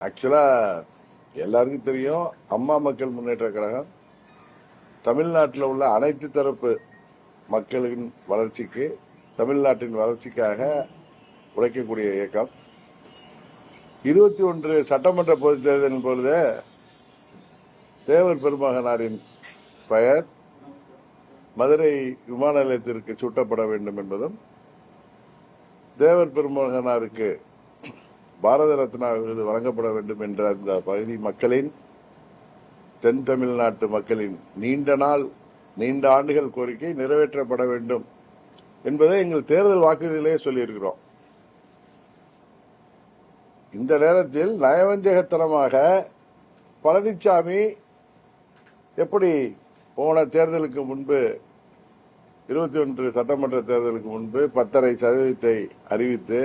ஆக்சுவலா எல்லாருக்கும் தெரியும் அம்மா மக்கள் முன்னேற்ற கழகம் தமிழ்நாட்டில் உள்ள அனைத்து தரப்பு மக்களின் வளர்ச்சிக்கு தமிழ்நாட்டின் வளர்ச்சிக்காக உழைக்கக்கூடிய இயக்கம். இருபத்தி ஒன்று சட்டமன்ற பொது தேர்தலின் பொழுது தேவர் பெருமகனாரின் பெயர் மதுரை விமான நிலையத்திற்கு சூட்டப்பட வேண்டும் என்பதும் தேவர் பெருமகனாருக்கு பாரத ரத்னா விருது வழங்கப்பட வேண்டும் என்ற அந்த பகுதி மக்களின் தென் தமிழ்நாட்டு மக்களின் நீண்ட நாள் நீண்ட ஆண்டுகள் கோரிக்கை நிறைவேற்றப்பட வேண்டும் என்பதை எங்கள் தேர்தல் வாக்குறுதியிலே சொல்லியிருக்கிறோம். இந்த நேரத்தில் நயவஞ்சகத்தனமாக பழனிசாமி எப்படி போன தேர்தலுக்கு முன்பு இருபத்தி ஒன்று சட்டமன்ற தேர்தலுக்கு முன்பு பத்தரை சதவீதத்தை அறிவித்து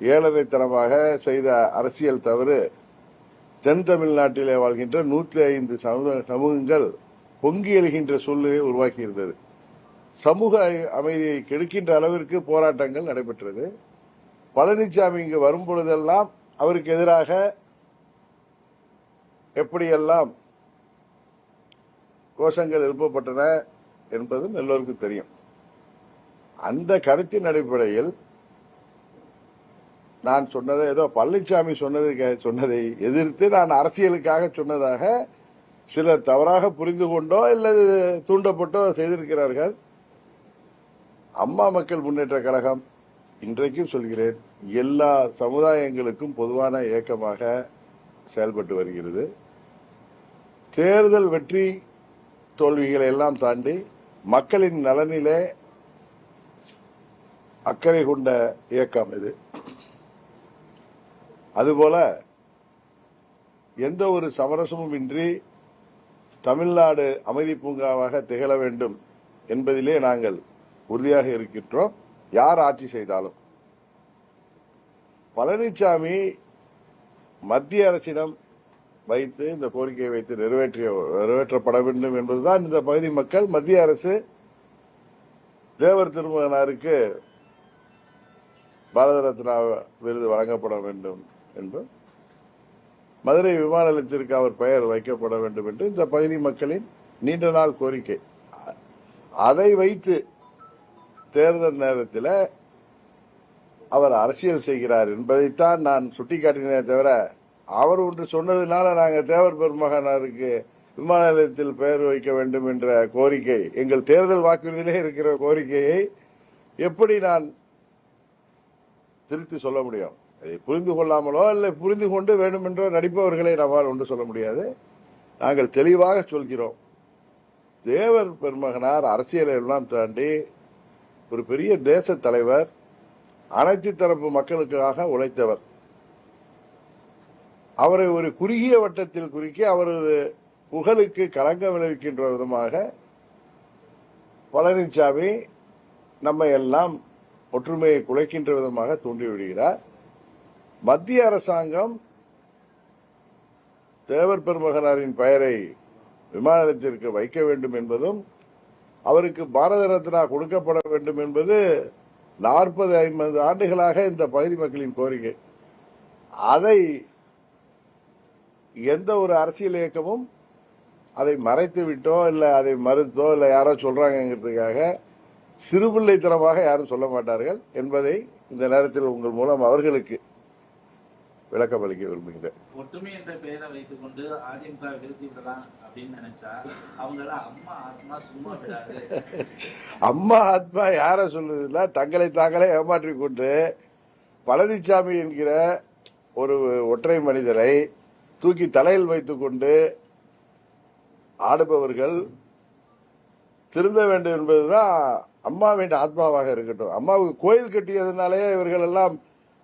ஏழரைத்தனமாக செய்த அரசியல் தவறு தென் தமிழ்நாட்டிலே வாழ்கின்ற நூற்றி ஐந்து சமூக- சமூகங்கள் பொங்கி எழுகின்ற சூழ்நிலையை உருவாக்கி இருந்தது சமூக அமைதியை கெடுக்கின்ற அளவிற்கு போராட்டங்கள் நடைபெற்றது. பழனிசாமி இங்கு வரும் பொழுதெல்லாம் அவருக்கு எதிராக எப்படியெல்லாம் கோஷங்கள் எழுப்பப்பட்டன என்பதும் எல்லோருக்கும் தெரியும். அந்த கருத்தின் அடிப்படையில் நான் சொன்னதை ஏதோ பழனிசாமி சொன்னதை சொன்னதை எதிர்த்து நான் அரசியலுக்காக சொன்னதாக சிலர் தவறாக புரிந்து கொண்டோ அல்லது தூண்டப்பட்டோ செய்திருக்கிறார்கள். அம்மா மக்கள் முன்னேற்ற கழகம் இன்றைக்கும் சொல்கிறேன் எல்லா சமுதாயங்களுக்கும் பொதுவான இயக்கமாக செயல்பட்டு வருகிறது. தேர்தல் வெற்றி தோல்விகளை எல்லாம் தாண்டி மக்களின் நலனிலே அக்கறை கொண்ட இயக்கம் இது. அதுபோல எந்த ஒரு சமரசமும் இன்றி தமிழ்நாடு அமைதி பூங்காவாக திகழ வேண்டும் என்பதிலே நாங்கள் உறுதியாக இருக்கின்றோம். யார் ஆட்சி செய்தாலும். பழனிசாமி மத்திய அரசிடம் வைத்து இந்த கோரிக்கையை வைத்து நிறைவேற்றிய நிறைவேற்றப்பட வேண்டும் என்பதுதான் இந்த பகுதி மக்கள் மத்திய அரசு தேவர் திருமகனாருக்கு பாரத ரத்னா விருது வழங்கப்பட வேண்டும். என்றும் மதுரை விமான நிலையத்திற்கு அவர் பெயர் வைக்கப்பட வேண்டும் என்று இந்த பகுதி மக்களின் நீண்ட நாள் கோரிக்கை. அதை வைத்து தேர்தல் நேரத்தில் அவர் அரசியல் செய்கிறார் என்பதைத்தான் நான் சுட்டிக்காட்டினே தவிர அவர் ஒன்று சொன்னதுனால நாங்கள் தேவர் பெருமகனாருக்கு விமான நிலையத்தில் பெயர் வைக்க வேண்டும் என்ற கோரிக்கை எங்கள் தேர்தல் வாக்குறுதியிலே இருக்கிற கோரிக்கையை எப்படி நான் திருத்தி சொல்ல முடியும்? அதை புரிந்து கொள்ளாமலோ இல்லை புரிந்து கொண்டு வேண்டுமென்றோ நடிப்பவர்களை நம்மால் ஒன்று சொல்ல முடியாது. நாங்கள் தெளிவாக சொல்கிறோம். தேவர் பெருமகனார் அரசியலை எல்லாம் தாண்டி ஒரு பெரிய தேச தலைவர் அனைத்து தரப்பு மக்களுக்காக உழைத்தவர். அவரை ஒரு குறுகிய வட்டத்தில் குறுக்கி அவரது புகழுக்கு களங்கம் விளைவிக்கின்ற விதமாக பழனிசாமி நம்மை எல்லாம் ஒற்றுமையை குலைக்கின்ற விதமாக தூண்டிவிடுகிறார். மத்திய அரசாங்கம் தேவர் பெருமகனாரின் பெயரை விமான நிலையத்திற்கு வைக்க வேண்டும் என்பதும் அவருக்கு பாரத ரத்னா கொடுக்கப்பட வேண்டும் என்பது நாற்பது ஐம்பது ஆண்டுகளாக இந்த பகுதி மக்களின் கோரிக்கை. அதை எந்த ஒரு அரசியல் இயக்கமும் அதை மறைத்து விட்டோ இல்லை அதை மறுத்தோ இல்லை யாரோ சொல்றாங்கிறதுக்காக சிறுபிள்ளைத்தனமாக யாரும் சொல்ல மாட்டார்கள் என்பதை இந்த நேரத்தில் உங்கள் மூலம் அவர்களுக்கு விளக்கம் அளிக்க விரும்புகிறேன் ஒற்றுமை என்ற பெயரை வைத்துக் கொண்டு அதிமுக வீழ்த்தி விடலாம் அப்படின்னு நினைச்சா அவங்க எல்லாம் அம்மா ஆத்மா சும்மா விடாது. அம்மா ஆத்மா யார சொல்லுதுன்னா தங்களை தாங்களே ஏமாற்றிக் கொண்டு பழனிசாமி என்கிற ஒரு ஒற்றை மனிதரை தூக்கி தலையில் வைத்துக் கொண்டு ஆடுபவர்கள் திருந்த வேண்டும் என்பதுதான் அம்மாவின் ஆத்மாவாக இருக்கட்டும். அம்மாவுக்கு கோயில் கட்டியதுனாலே இவர்கள் எல்லாம்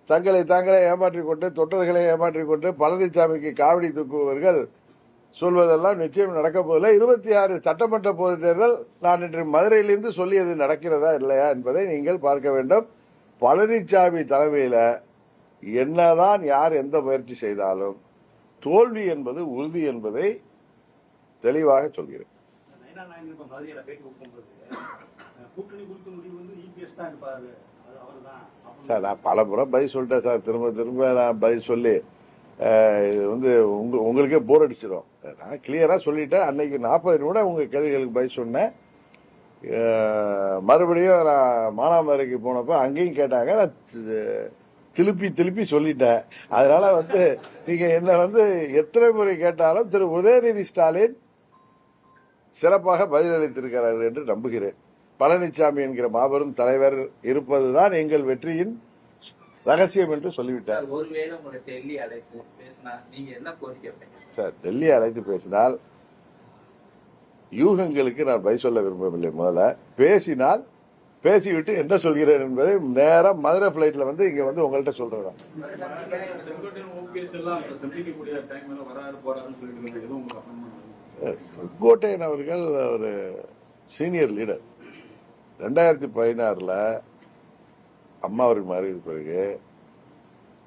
தங்களை தாங்களே ஏமாற்றிக் கொண்டு தொட்டர்களை ஏமாற்றிக் கொண்டு பழனிசாமிக்கு காவடி தூக்குபவர்கள் சொல்வதெல்லாம் நிச்சயம் நடக்க போதில்லை இருபத்தி ஆறு சட்டமன்ற பொதுத் தேர்தல் நான் இன்று மதுரையிலிருந்து சொல்லியது நடக்கிறதா இல்லையா என்பதை நீங்கள் பார்க்க வேண்டும். பழனிசாமி தலைமையில் என்னதான் யார் எந்த முயற்சி செய்தாலும் தோல்வி என்பது உறுதி என்பதை தெளிவாக சொல்கிறேன். கூட்டணி குறித்த முடிவு வந்து இபிஎஸ் தான் சார் நான் பல முறை பதில் சொல்லிட்டேன் சார். திரும்ப திரும்ப நான் பதில் சொல்லி இது வந்து உங்க உங்களுக்கே போர் அடிச்சிடும் நான் கிளியராக சொல்லிட்டேன். அன்னைக்கு நாற்பது நிமிடம் உங்கள் கேள்விகளுக்கு பதில் சொன்னேன். மறுபடியும் நான் மானாமரைக்கு போனப்போ அங்கேயும் கேட்டாங்க. நான் திருப்பி திருப்பி சொல்லிட்டேன். அதனால வந்து நீங்க என்ன வந்து எத்தனை முறை கேட்டாலும் திரு. உதயநிதி ஸ்டாலின் சிறப்பாக பதிலளித்திருக்கிறார்கள் என்று நம்புகிறேன். பழனிசாமி என்கிற மாபெரும் தலைவர் இருப்பதுதான் எங்கள் வெற்றியின் ரகசியம் என்று சொல்லிவிட்டார். சார் டெல்லி அழைத்து பேசினா நீங்க என்ன கோரிக்கை வைப்பீங்க? சார் டெல்லி அழைத்து பேசினால் யூகங்களுக்கு நான் பதில் சொல்ல விரும்பவில்லை முதல்ல. பேசினால் பேசிவிட்டு என்ன சொல்கிறேன் என்பதை நேரா மதுரை பிளைட்ல வந்து இங்க வந்து உங்கள்கிட்ட சொல்றேன் செங்கோட்டையன் அவர்கள் ஒரு சீனியர் லீடர் ரெண்டாயிரத்தி பதினாறில் அம்மா அவருக்கு மாறிய பிறகு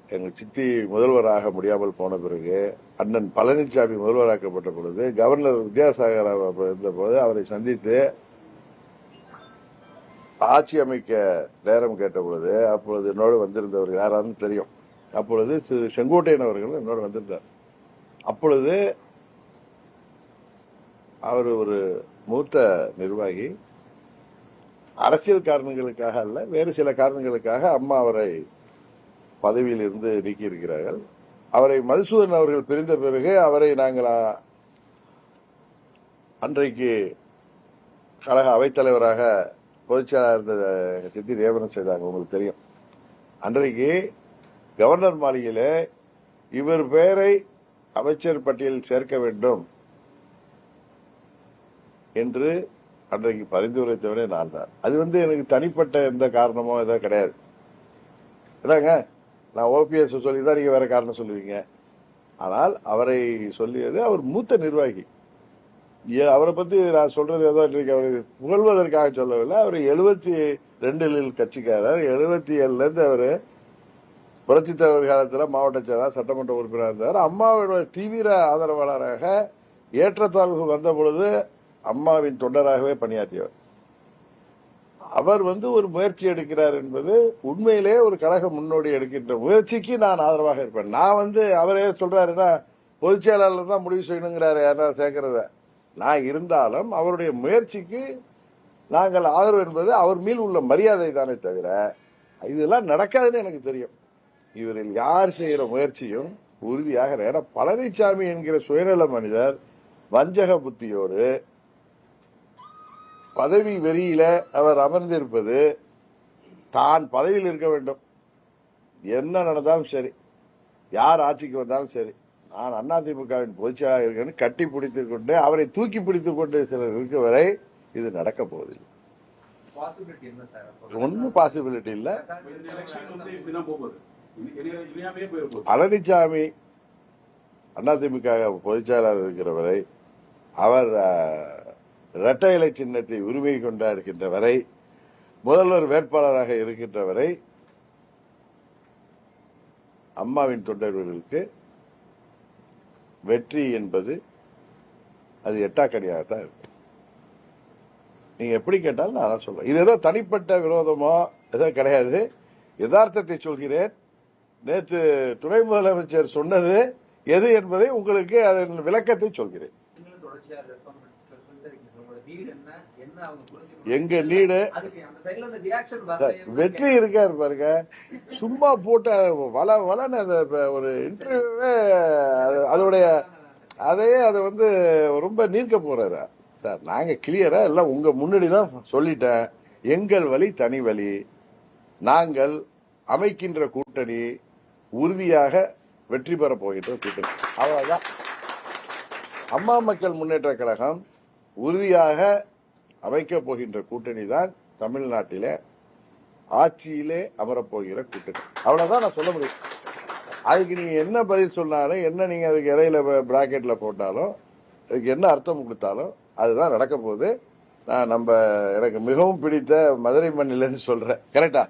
எங்கள் சித்தி முதல்வராக முடியாமல் போன பிறகு அண்ணன் பழனிசாமி முதல்வராக்கப்பட்ட பொழுது கவர்னர் வித்யாசாகர் இருந்தபோது அவரை சந்தித்து ஆட்சி அமைக்க நேரம் கேட்ட பொழுது அப்பொழுது என்னோடு வந்திருந்தவர் யாரான்னு தெரியும். அப்பொழுது திரு செங்கோட்டையன் அவர்கள் என்னோடு வந்திருந்தார். அப்பொழுது அவர் ஒரு மூத்த நிர்வாகி அரசியல் காரணங்களுக்காக அல்ல வேறு சில காரணங்களுக்காக அம்மா அவரை பதவியில் இருந்து நீக்கியிருக்கிறார்கள். அவரை மதுசூதன் அவர்கள் பிரிந்த பிறகு அவரை நாங்கள் அன்றைக்கு கழக அவைத்தலைவராக பொதுச்செயலாளர் இருந்த சித்தி நியமனம் செய்தாங்க உங்களுக்கு தெரியும். அன்றைக்கு கவர்னர் மாளிகையில் இவர் பெயரை அமைச்சர் பட்டியலில் சேர்க்க வேண்டும் என்று அன்றைக்கு பரிந்துரைத்தவனே நான் தான். அது வந்து எனக்கு தனிப்பட்ட எந்த காரணமோ ஏதோ கிடையாது. இல்லைங்க நான் ஓபிஎஸ் சொல்லி தான் நீங்க வேற காரணம் சொல்லுவீங்க. ஆனால் அவரை சொல்லியது அவர் மூத்த நிர்வாகி. ஏ- அவரை பத்தி நான் சொல்றது ஏதோ இன்றைக்கு அவரை புகழ்வதற்காக சொல்லவில்லை. அவர் எழுபத்தி ரெண்டில் கட்சிக்காரர். எழுபத்தி ஏழுல இருந்து அவர் புரட்சி தலைவர் காலத்தில் மாவட்ட செயலாளர் சட்டமன்ற உறுப்பினர் இருந்தார். அம்மாவுடைய தீவிர ஆதரவாளராக ஏற்றத்தாழ்வு வந்த பொழுது அம்மாவின் தொண்டராகவே பணியாற்றியவர். அவர் வந்து ஒரு முயற்சி எடுக்கிறார் என்பது உண்மையிலே ஒரு கழக முன்னோடி எடுக்கின்ற முயற்சிக்கு நான் ஆதரவாக இருப்பேன். நான் வந்து அவரே சொல்றாருன்னா பொதுச் செயலாளர் தான் முடிவு செய்யணுங்கிறாரு யாரா சேர்க்கிறத? நான் இருந்தாலும் அவருடைய முயற்சிக்கு நாங்கள் ஆதரவு என்பது அவர் மேல் உள்ள மரியாதை தானே தவிர இதெல்லாம் நடக்காதுன்னு எனக்கு தெரியும். இவரில் யார் செய்கிற முயற்சியும் உறுதியாக ஏன்னா பழனிசாமி என்கிற சுயநல மனிதர் வஞ்சக புத்தியோடு பதவி வெறியில அவர் அமர்ந்திருப்பது தான் பதவியில் இருக்க வேண்டும். என்ன நடந்தாலும் சரி யார் ஆட்சிக்கு வந்தாலும் சரி நான் அதிமுகவின் பொதுச்செயலாளர் இருக்கேன்னு கட்டி பிடித்துக் கொண்டு அவரை தூக்கி பிடித்துக் கொண்டு சிலர் இருக்க வரை இது நடக்க போவதில்லை. பாசிபிலிட்டி என்ன சார் ஒன்றும் பாசிபிலிட்டி இல்லை. பழனிசாமி அதிமுக பொதுச் செயலாளர் இருக்கிற வரை அவர் இரட்டை இலை சின்னத்தை உரிமை கொண்டாடுகின்ற வரை முதல்வர் வேட்பாளராக இருக்கின்ற வரை அம்மாவின் தொண்டர்களுக்கு வெற்றி என்பது அது எட்டாக்கடியாகத்தான் இருக்கும். நீங்க எப்படி கேட்டாலும் நான் அதான் சொல்றேன். இது ஏதோ தனிப்பட்ட விரோதமோ ஏதோ கிடையாது. யதார்த்தத்தை சொல்கிறேன். நேற்று துணை முதலமைச்சர் சொன்னது எது என்பதை உங்களுக்கு அதன் விளக்கத்தை சொல்கிறேன். எங்க சார், வெற்றி இருக்காரு பாருங்க. சும்மா போட்ட வள வளன்னு அந்த ஒரு இன்டர்வியூவே அதோடைய அதையே அதை வந்து ரொம்ப நீர்க்க போறாரு. சார் நாங்க கிளியரா எல்லாம் உங்க முன்னாடி தான் சொல்லிட்டேன். எங்கள் வழி தனி வழி. நாங்கள் அமைக்கின்ற கூட்டணி உறுதியாக வெற்றி பெற போகின்ற கூட்டணி. அவ்வளவுதான். அம்மா மக்கள் முன்னேற்ற கழகம் உறுதியாக அமைக்கப் போகின்ற கூட்டணி தான் தமிழ்நாட்டிலே ஆட்சியிலே அமரப்போகிற கூட்டணி. அவ்வளவுதான் நான் சொல்ல முடியும். அதுக்கு நீங்க என்ன பதில் சொன்னாலும் என்ன நீங்க அதுக்கு இடையில பிராக்கெட்ல போட்டாலும் அதுக்கு என்ன அர்த்தம் கொடுத்தாலும் அதுதான் நடக்க போகுது. நான் நம்ம எனக்கு மிகவும் பிடித்த மதுரை மண்ணிலேருந்து சொல்றேன். கரெக்டா